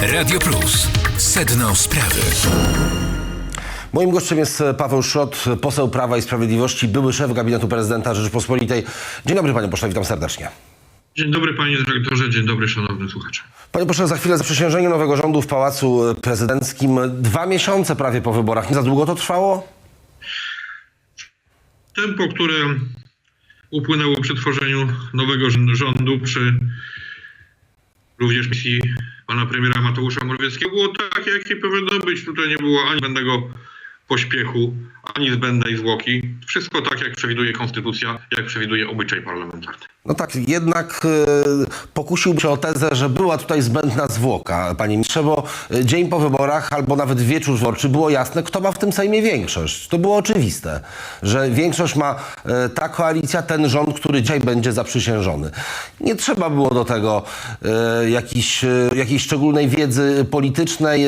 Radio Plus. Sedno sprawy. Moim gościem jest Paweł Szrot, poseł Prawa i Sprawiedliwości, były szef gabinetu prezydenta Rzeczypospolitej. Dzień dobry panie pośle, witam serdecznie. Dzień dobry panie dyrektorze, dzień dobry szanowny słuchacze. Panie pośle, za chwilę zaprzysiężenie nowego rządu w Pałacu Prezydenckim. Dwa miesiące prawie po wyborach. Nie za długo to trwało? Tempo, które upłynęło przy tworzeniu nowego rz- rządu, przy również misji pana premiera Mateusza Morawieckiego było takie, jakie powinno być. Tutaj nie było ani zbędnego pośpiechu, ani zbędnej zwłoki. Wszystko tak, jak przewiduje konstytucja, jak przewiduje obyczaj parlamentarny. No tak, jednak e, pokusiłbym się o tezę, że była tutaj zbędna zwłoka, panie ministrze, bo e, dzień po wyborach albo nawet wieczór wyborczy było jasne, kto ma w tym Sejmie większość. To było oczywiste, że większość ma e, ta koalicja, ten rząd, który dzisiaj będzie zaprzysiężony. Nie trzeba było do tego e, jakiejś, jakiejś szczególnej wiedzy politycznej,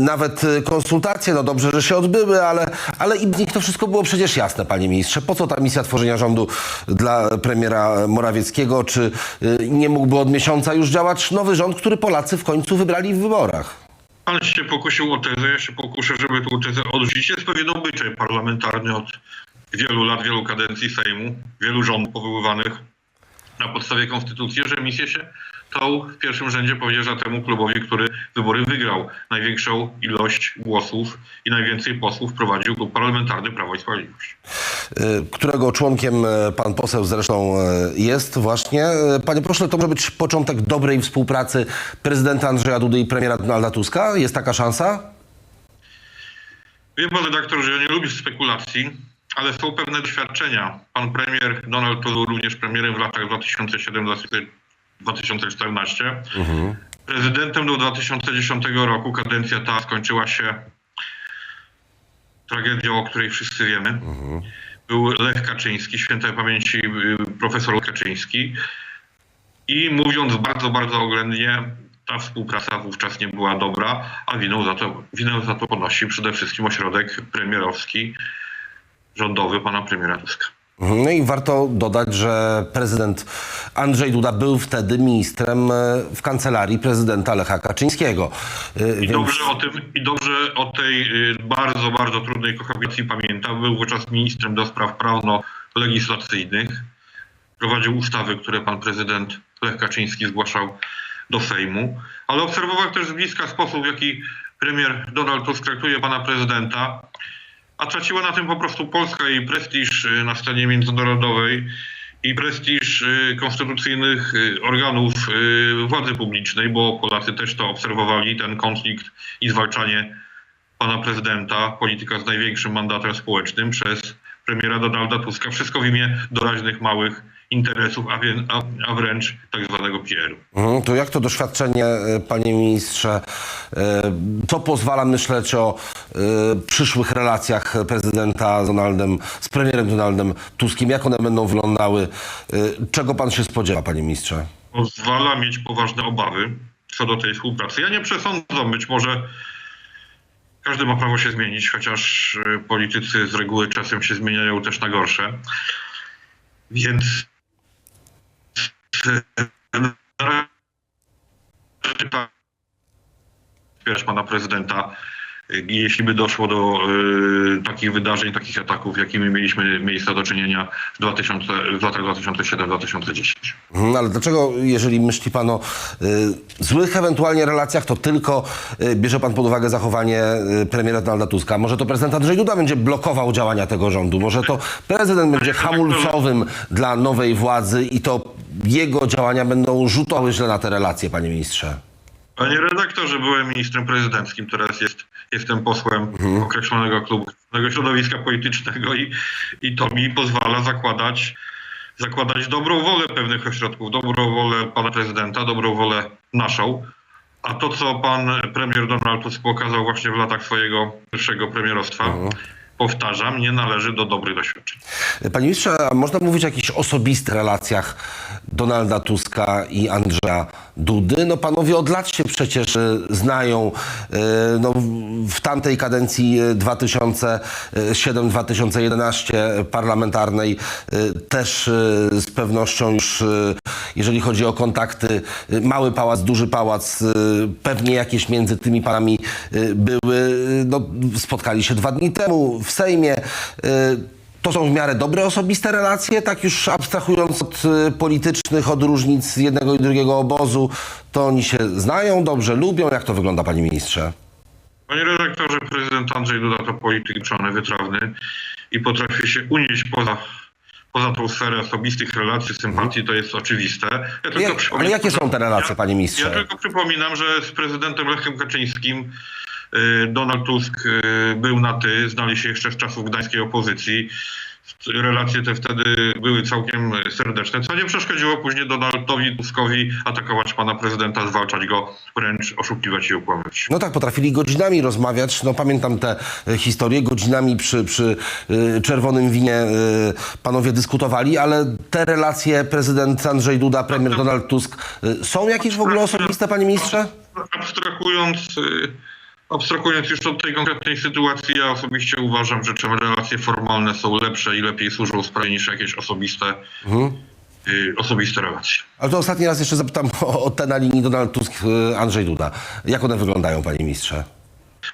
nawet konsultacje, no dobrze, że się odbyły, ale, ale i w nich to wszystko było przecież jasne, panie ministrze. Po co ta misja tworzenia rządu dla premiera Morawieckiego? Czy y, nie mógłby od miesiąca już działać nowy rząd, który Polacy w końcu wybrali w wyborach? Pan się pokusił o tezę, ja się pokuszę, żeby tę tezę odrzucić. Jest pewien obyczaj parlamentarny od wielu lat, wielu kadencji Sejmu, wielu rządów powoływanych na podstawie konstytucji, że misję się tą w pierwszym rzędzie powierza temu klubowi, który wybory wygrał. Największą ilość głosów i najwięcej posłów prowadził klub parlamentarny Prawo i Sprawiedliwość. Y, którego członkiem y, pan poseł zresztą y, jest właśnie. Y, Panie pośle, to może być początek dobrej współpracy prezydenta Andrzeja Dudy i premiera Donalda Tuska? Jest taka szansa? Wie pan redaktor, że ja nie lubię spekulacji, ale są pewne doświadczenia. Pan premier Donald Tusk był również premierem w latach 2007-2014. Prezydentem do 2010 roku. Kadencja ta skończyła się tragedią, o której wszyscy wiemy. Był Lech Kaczyński, świętej pamięci y, profesor Lech Kaczyński. I mówiąc bardzo, bardzo oględnie, ta współpraca wówczas nie była dobra, a winę za to, winę za to ponosi przede wszystkim ośrodek premierowski, rządowy pana premiera Tuska. No i warto dodać, że prezydent Andrzej Duda był wtedy ministrem y, w kancelarii prezydenta Lecha Kaczyńskiego. Y, I dobrze o tym, i dobrze o tej y, bardzo, bardzo trudnej kohabitacji pamięta. Był wówczas ministrem do spraw prawno-legislacyjnych. Prowadził ustawy, które pan prezydent Lech Kaczyński zgłaszał do Sejmu, ale obserwował też z bliska sposób, w jaki premier Donald Tusk traktuje pana prezydenta, a traciła na tym po prostu Polska i prestiż y, na scenie międzynarodowej i prestiż y, konstytucyjnych y, organów władzy publicznej, bo Polacy też to obserwowali, ten konflikt i zwalczanie pana prezydenta, polityka z największym mandatem społecznym przez premiera Donalda Tuska. Wszystko w imię doraźnych, małych interesów, a, wie, a, a wręcz tak zwanego PR-u. Mhm, To jak to doświadczenie, panie ministrze, co pozwala myśleć o przyszłych relacjach prezydenta z Donaldem, z premierem Donaldem Tuskiem? Jak one będą wyglądały? E, Czego pan się spodziewa, panie ministrze? pozwala mieć poważne obawy co do tej współpracy. Ja nie przesądzam, być może każdy ma prawo się zmienić, chociaż y, politycy z reguły czasem się zmieniają też na gorsze. Więc y, tak, pana prezydenta, y, jeśli by doszło do y, takich wydarzeń, takich ataków, jakimi mieliśmy miejsce do czynienia w, 2000, w latach 2007-2010. Mhm, Ale dlaczego, jeżeli myśli pan o y, złych ewentualnie relacjach, to tylko y, bierze pan pod uwagę zachowanie y, premiera Donalda Tuska? Może to prezydent Andrzej Duda będzie blokował działania tego rządu? Może to prezydent będzie hamulcowym dla nowej władzy i to jego działania będą rzutowały źle na te relacje, panie ministrze? Panie redaktorze, byłem ministrem prezydenckim, teraz jest, jestem posłem określonego klubu, określonego środowiska politycznego i, i to mi pozwala zakładać, zakładać dobrą wolę pewnych ośrodków, dobrą wolę pana prezydenta, dobrą wolę naszą. A to, co pan premier Donald Tusk pokazał właśnie w latach swojego pierwszego premierostwa, powtarzam, nie należy do dobrych doświadczeń. Panie ministrze, można mówić o jakichś osobistych relacjach Donalda Tuska i Andrzeja Dudy? No panowie od lat się przecież e, znają. E, No, w- tamtej kadencji e, 2007-2011 parlamentarnej e, też e, z pewnością już, jeżeli chodzi o kontakty, mały pałac, duży pałac, pewnie jakieś między tymi panami były. No, spotkali się dwa dni temu w Sejmie. E, to są w miarę dobre osobiste relacje, tak już abstrahując od y, politycznych, od różnic jednego i drugiego obozu, to oni się znają, dobrze lubią. Jak to wygląda, panie ministrze? Panie redaktorze, prezydent Andrzej Duda to polityk uczony, wytrawny i potrafi się unieść poza, poza tą sferę osobistych relacji, sympatii, to jest oczywiste. Ja tylko Jak, ale jakie są te relacje, ja- panie Ja ministrze? tylko przypominam, że z prezydentem Lechem Kaczyńskim y, Donald Tusk y, był na ty, znali się jeszcze z czasów gdańskiej opozycji. Relacje te wtedy były całkiem serdeczne, co nie przeszkodziło później Donaldowi Tuskowi atakować pana prezydenta, zwalczać go, wręcz oszukiwać i okłamywać. No tak, potrafili godzinami rozmawiać. No pamiętam te e, historie, godzinami przy, przy e, czerwonym winie e, panowie dyskutowali, ale te relacje prezydent Andrzej Duda, premier Donald Tusk e, są jakieś w ogóle osobiste, panie ministrze? Abstrahując, abstrahując już od tej konkretnej sytuacji, ja osobiście uważam, że czym relacje formalne są lepsze i lepiej służą sprawie niż jakieś osobiste, y, osobiste relacje. Ale to ostatni raz jeszcze zapytam o, o te na linii Donald Tusk, e, Andrzej Duda. Jak one wyglądają, panie ministrze?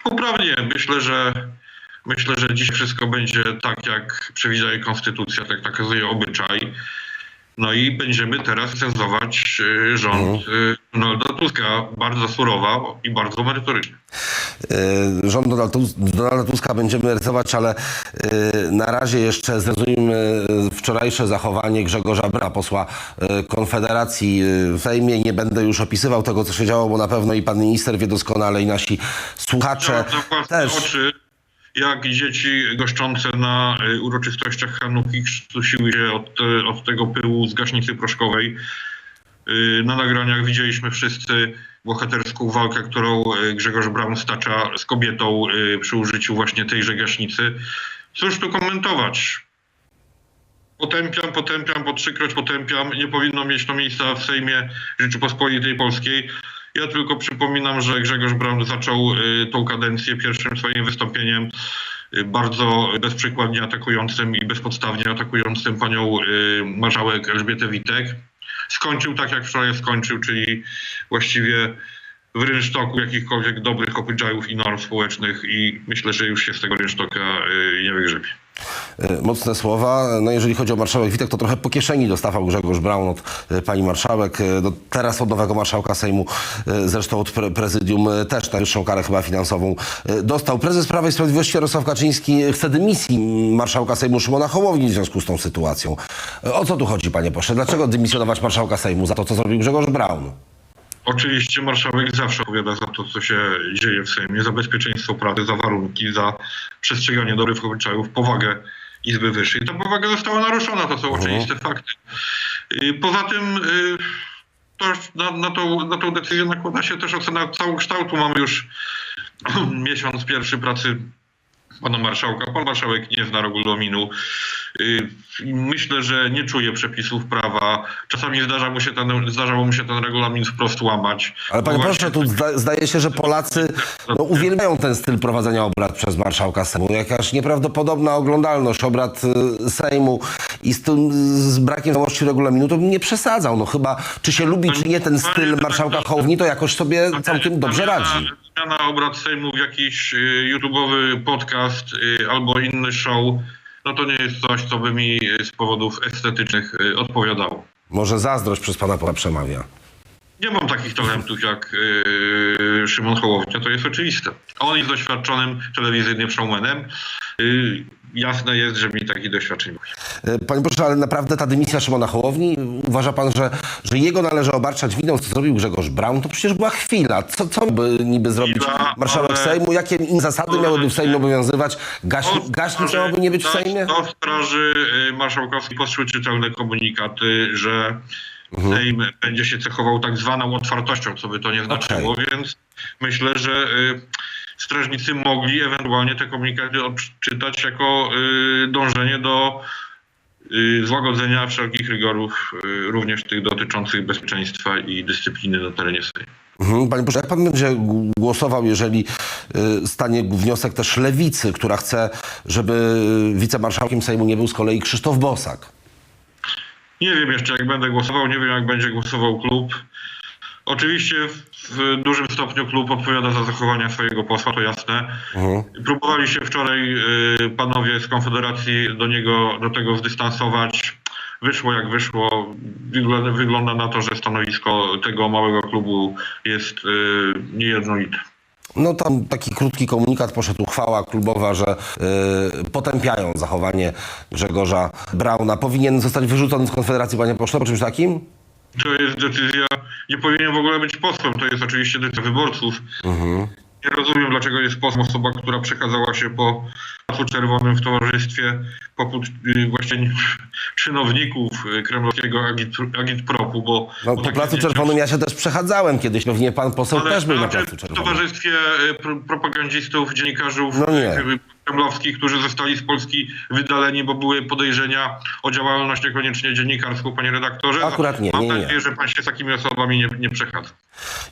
Poprawnie, myślę, że myślę, że dziś wszystko będzie tak, jak przewidziała konstytucja, tak nakazuje obyczaj. No i będziemy teraz cenzować y, rząd y, Donalda Tuska bardzo surowo i bardzo merytorycznie. E, Rząd Donalda Tuska będziemy rysować, ale na razie jeszcze zrezumujmy e, wczorajsze zachowanie Grzegorza Bra, posła Konfederacji w Sejmie. Nie będę już opisywał tego, co się działo, bo na pewno i pan minister wie doskonale i nasi słuchacze też. oczy, jak dzieci goszczące na y, uroczystościach Hanuki krztusiły się od, y, od tego pyłu z gaśnicy proszkowej. Y, Na nagraniach widzieliśmy wszyscy bohaterską walkę, którą Grzegorz Braun stacza z kobietą przy użyciu właśnie tejże gaśnicy. Cóż tu komentować? Potępiam, potępiam, po trzykroć potępiam. Nie powinno mieć to miejsca w Sejmie Rzeczypospolitej Polskiej. Ja tylko przypominam, że Grzegorz Braun zaczął y, tą kadencję pierwszym swoim wystąpieniem y, bardzo bezprzykładnie atakującym i bezpodstawnie atakującym panią y, marszałek Elżbietę Witek. Skończył tak, jak wczoraj skończył, czyli właściwie w rynsztoku jakichkolwiek dobrych obyczajów i norm społecznych i myślę, że już się z tego rynsztoka nie wygrzebie. E, Mocne słowa. No jeżeli chodzi o marszałek Witek, to trochę po kieszeni dostawał Grzegorz Braun od e, pani marszałek. No, teraz od nowego marszałka Sejmu, zresztą od pre prezydium też najwyższą karę chyba finansową dostał. Prezes Prawa i Sprawiedliwości Jarosław Kaczyński chce dymisji marszałka Sejmu Szymona Hołowni w związku z tą sytuacją. O co tu chodzi, panie pośle? Dlaczego dymisjonować marszałka Sejmu za to, co zrobił Grzegorz Braun? Oczywiście marszałek zawsze odpowiada za to, co się dzieje w Sejmie, za bezpieczeństwo pracy, za warunki, za przestrzeganie dobrych obyczajów, powagę Izby Wyższej. Ta powaga została naruszona, to są oczywiste fakty. Poza tym y, to na, na, tą, na tą decyzję nakłada się też ocena całokształtu. Mamy już miesiąc pierwszy pracy pana marszałka. Pan marszałek nie zna regulaminu. Y, Myślę, że nie czuje przepisów prawa. Czasami zdarza mu się ten, zdarzało mu się ten regulamin wprost łamać. Ale panie Bo proszę, tu zda, zdaje się, że Polacy no, uwielbiają ten styl prowadzenia obrad przez marszałka Sejmu. Jakaś nieprawdopodobna oglądalność obrad y, Sejmu i z tym z brakiem znajomości regulaminu to bym nie przesadzał. No chyba, czy się lubi, czy nie ten styl marszałka Hołowni, to jakoś sobie całkiem dobrze radzi. Zmiana obrad Sejmu w jakiś y, YouTube'owy podcast y, albo inny show, no to nie jest coś, co by mi y, z powodów estetycznych y, odpowiadało. Może zazdrość przez pana Pola przemawia. Nie mam takich talentów jak y, Szymon Hołownia, to jest oczywiste. On jest doświadczonym telewizyjnym showmanem. Y, jasne jest, że mi takich doświadczeń brakuje. Y, Panie proszę, ale naprawdę ta dymisja Szymona Hołowni, uważa pan, że, że jego należy obarczać winą, co zrobił Grzegorz Braun? To przecież była chwila. Co, co by niby zrobić Chwila, marszałek ale- Sejmu? Jakie in zasady miałyby w Sejmie obowiązywać? Gaśni, gaśnic miałoby nie być w Sejmie? Do straży y, marszałkowskiej poszły czytelne komunikaty, że Mhm. Sejm będzie się cechował tak zwaną otwartością, co by to nie znaczyło, więc myślę, że y, strażnicy mogli ewentualnie te komunikaty odczytać jako y, dążenie do y, złagodzenia wszelkich rygorów, y, również tych dotyczących bezpieczeństwa i dyscypliny na terenie Sejmu. Mhm. Panie pośle, jak pan będzie głosował, jeżeli stanie wniosek też lewicy, która chce, żeby wicemarszałkiem Sejmu nie był z kolei Krzysztof Bosak? Nie wiem jeszcze, jak będę głosował, nie wiem, jak będzie głosował klub. Oczywiście w, dużym stopniu klub odpowiada za zachowania swojego posła, to jasne. Próbowali się wczoraj y, panowie z Konfederacji do niego, do tego zdystansować. Wyszło jak wyszło. Wygląda, wygląda na to, że stanowisko tego małego klubu jest y, niejednolite. No tam taki krótki komunikat poszedł, uchwała klubowa, że y, potępiają zachowanie Grzegorza Brauna. Powinien zostać wyrzucony z Konfederacji, panie pośle, po czymś takim? To jest decyzja, nie powinien w ogóle być posłem, to jest oczywiście decyzja wyborców. Nie rozumiem, dlaczego jest posłem osoba, która przekazała się po Placu Czerwonym w towarzystwie poput y, właśnie czynowników y, kremlowskiego agit- agitpropu, bo... No, bo po Placu Czerwonym ja się też przechadzałem kiedyś, pewnie pan poseł też był na Placu w Czerwonym. towarzystwie y, pro, propagandzistów, dziennikarzów No nie. Kremlowskich, którzy zostali z Polski wydaleni, bo były podejrzenia o działalność niekoniecznie dziennikarską, panie redaktorze. Akurat nie, Mam nie, nie. nadzieję, że pan się z takimi osobami nie, nie przechadza.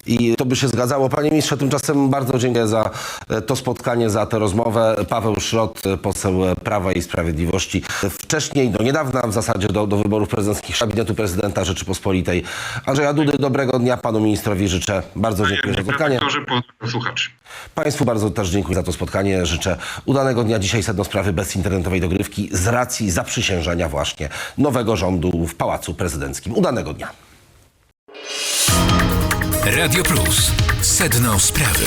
I to by się zgadzało. Panie ministrze, tymczasem bardzo dziękuję za e, to spotkanie, za tę rozmowę. Paweł Szrot, e, poseł Prawa i Sprawiedliwości. Wcześniej, do niedawna w zasadzie do, do wyborów prezydenckich Gabinetu Prezydenta Rzeczypospolitej. Andrzeja Dudy, dobrego dnia panu ministrowi życzę. Bardzo dziękuję za spotkanie. słuchaczy. Państwu bardzo też dziękuję za to spotkanie. Życzę udanego dnia. Dzisiaj sedno sprawy bez internetowej dogrywki z racji zaprzysiężenia właśnie nowego rządu w Pałacu Prezydenckim. Udanego dnia. Radio Plus. Sedno sprawy.